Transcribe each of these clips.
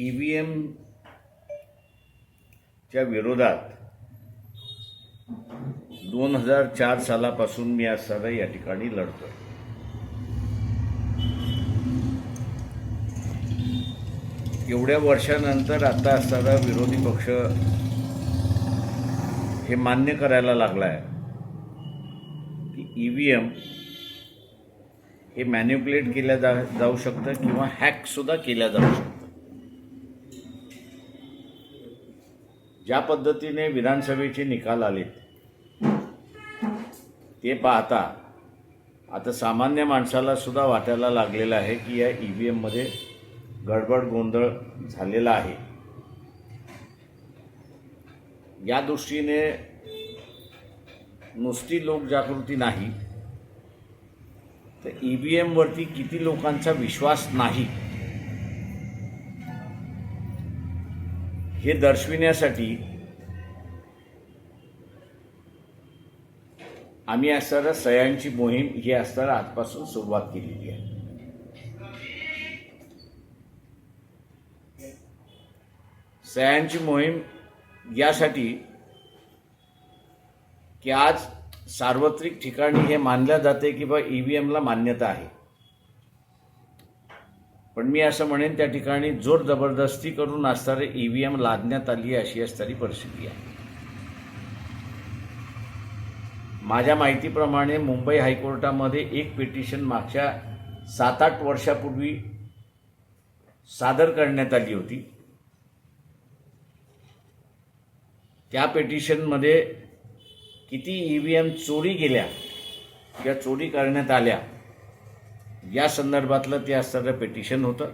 E V एमच्या विरोधात दोन हजार चार सालापासून मी आज सारा या ठिकाणी लढतोय. एवढ्या वर्षानंतर आता असणारा विरोधी पक्ष हे मान्य करायला लागला आहे की ई व्ही एम हे मॅन्युप्युलेट केल्या जा जाऊ शकतं किंवा हॅकसुद्धा केल्या जाऊ शकतं. ज्या पद्धतीने विधानसभेचे निकाल आलेत ते पाहता आता सामान्य माणसाला सुद्धा वाटायला लागलेलं आहे की या ई व्ही एममध्ये गडबड गोंधळ झालेला आहे. या दृष्टीने नुसती लोकजागृती नाही तर ई व्ही एमवरती किती लोकांचा विश्वास नाही हे दर्शविण्यासाठी आम्ही असणारा सह्यांची मोहीम ही असणारा आजपासून सुरुवात केलेली आहे. सह्यांची मोहीम यासाठी की आज सार्वत्रिक ठिकाणी हे मानल्या जाते की बा ई व्ही एमला मान्यता आहे. पण मी असं म्हणेन त्या ठिकाणी जोर जबरदस्ती करून असणारे ई व्ही एम लादण्यात आली आहे अशी असणारी परिस्थिती आहे. माझ्या माहितीप्रमाणे मुंबई हायकोर्टामध्ये एक पिटिशन मागच्या सात आठ वर्षापूर्वी सादर करण्यात आली होती. त्या पिटिशनमध्ये किती ई व्ही एम चोरी गेल्या किंवा चोरी करण्यात आल्या या संदर्भातलं ते असणारं पेटिशन होतं.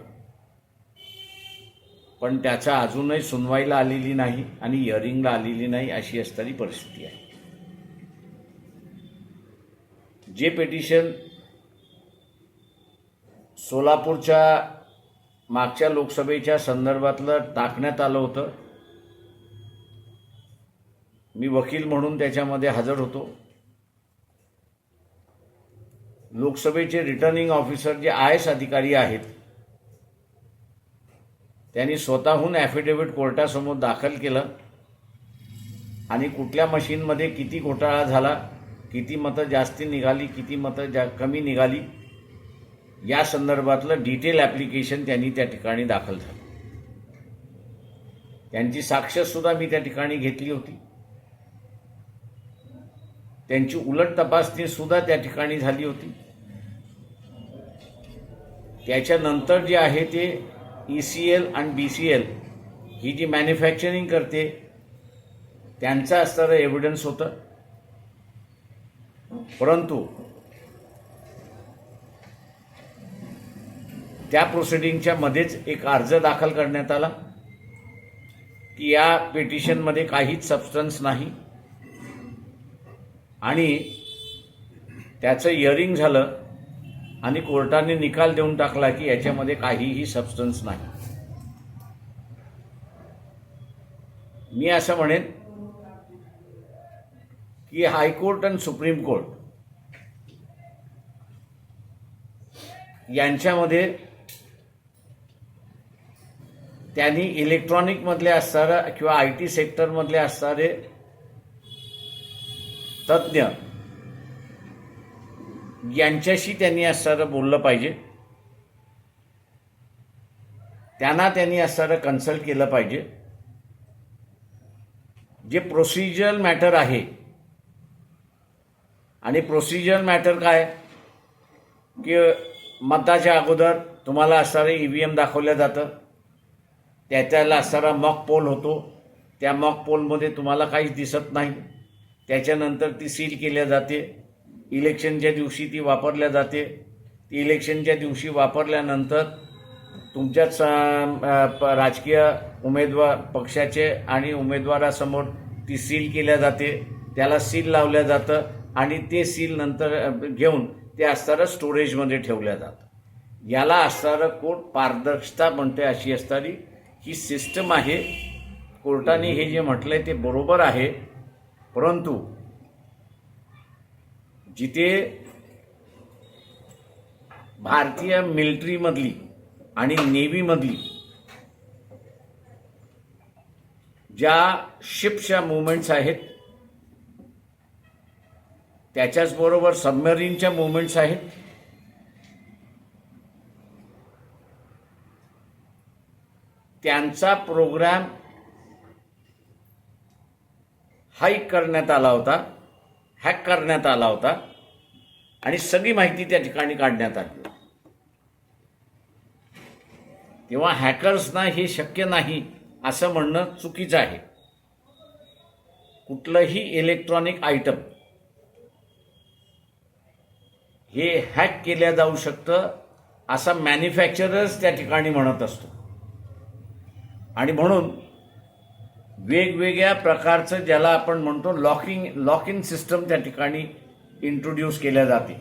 पण त्याचा अजूनही सुनवाईला आलेली नाही आणि हिअरिंगला आलेली नाही अशी असणारी परिस्थिती आहे. जे पेटिशन सोलापूरच्या मागच्या लोकसभेच्या संदर्भातलं टाकण्यात आलं होतं मी वकील म्हणून त्याच्यामध्ये हजर होतो. लोकसभेचे रिटर्निंग ऑफिसर जे आय एस अधिकारी आहेत त्यांनी स्वतःहून ॲफिडेव्हिट कोर्टासमोर दाखल केलं. आणि कुठल्या मशीनमध्ये किती घोटाळा झाला किती मतं जास्ती निघाली किती मतं जा कमी निघाली या संदर्भातलं डिटेल ॲप्लिकेशन त्यांनी त्या ठिकाणी दाखल झालं. त्यांची साक्षसुद्धा मी त्या ठिकाणी घेतली होती. त्यांची उलट तपासणी सुद्धा त्या ठिकाणी झाली होती. त्याच्यानंतर जे आहे ते ई सी एल आणि बी सी एल ही जी मॅन्युफॅक्चरिंग करते त्यांचा असणारं एव्हिडन्स होतं. परंतु त्या प्रोसिडिंगच्या मध्येच एक अर्ज दाखल करण्यात आला की या पिटिशनमध्ये काहीच सबस्टन्स नाही. आणि त्याचं इयरिंग झालं आणि कोर्टाने निकाल देऊन टाकला की याच्यामध्ये काहीही सबस्टन्स नाही. मी असं म्हणेन की हायकोर्ट आणि सुप्रीम कोर्ट यांच्यामध्ये त्यांनी इलेक्ट्रॉनिकमधले असणारा किंवा आय टी सेक्टरमधले असणारे तज्ज्ञ यांच्याशी त्यांनी असणारं बोललं पाहिजे. त्यांना त्यांनी असणारं कन्सल्ट केलं पाहिजे. जे प्रोसिजरल मॅटर आहे. आणि प्रोसिजरल मॅटर काय? की मताच्या अगोदर तुम्हाला असणारं ई व्ही एम दाखवलं जातं. त्याच्याला असणारा मॉक पोल होतो. त्या मॉक पोलमध्ये तुम्हाला काहीच दिसत नाही. त्याच्यानंतर ती सील केल्या जाते. इलेक्शनच्या दिवशी ती वापरल्या जाते. ती इलेक्शनच्या दिवशी वापरल्यानंतर तुमच्याच प- राजकीय उमेदवार पक्षाचे आणि उमेदवारासमोर ती सील केल्या जाते. त्याला सील लावल्या जातं आणि ते सील नंतर घेऊन ते असणारं स्टोरेजमध्ये ठेवल्या जातं याला असणारं कोर्ट पारदर्शकता म्हणते अशी असणारी ही सिस्टम आहे. कोर्टाने हे जे म्हटलं आहे ते बरोबर आहे. परंतु जिथे भारतीय मिलिटरीमधली आणि नेव्हीमधली ज्या शिप्सच्या मुवमेंट्स आहेत त्याच्याचबरोबर सबमरीनच्या मुवमेंट्स आहेत त्यांचा प्रोग्राम हाईक करण्यात आला होता हॅक करण्यात आला होता आणि सगळी माहिती त्या ठिकाणी काढण्यात आली. तेव्हा हॅकर्सना हे शक्य नाही असं म्हणणं चुकीचं आहे. कुठलंही इलेक्ट्रॉनिक आयटम हे हॅक केल्या जाऊ शकतं असा मॅन्युफॅक्चरर्स त्या ठिकाणी म्हणत असतो. आणि म्हणून वेगवेगळ्या प्रकारचं ज्याला आपण म्हणतो लॉकिंग लॉक इन सिस्टम त्या ठिकाणी इंट्रोड्यूस केल्या जाते.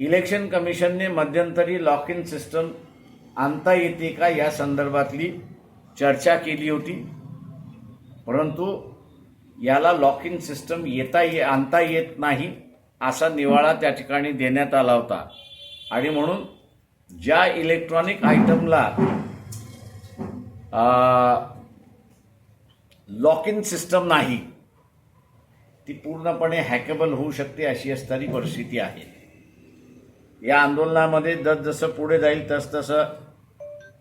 इलेक्शन कमिशनने मध्यंतरी लॉक इन सिस्टम आणता येते का या संदर्भातली चर्चा केली होती. परंतु याला लॉक इन सिस्टम येता ये आणता येत नाही असा निवाळा त्या ठिकाणी देण्यात आला होता. आणि म्हणून ज्या इलेक्ट्रॉनिक आयटमला लॉक इन सिस्टम नाही. ती पूर्णपणे हॅकेबल होऊ शकते अशी असणारी परिस्थिती आहे. या आंदोलनामध्ये जसजसं पुढे जाईल तसतसं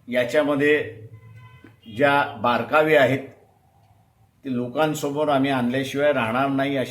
याच्यामध्ये ज्या बारकावे आहेत ते लोकांसमोर आम्ही आणल्याशिवाय राहणार नाही अशी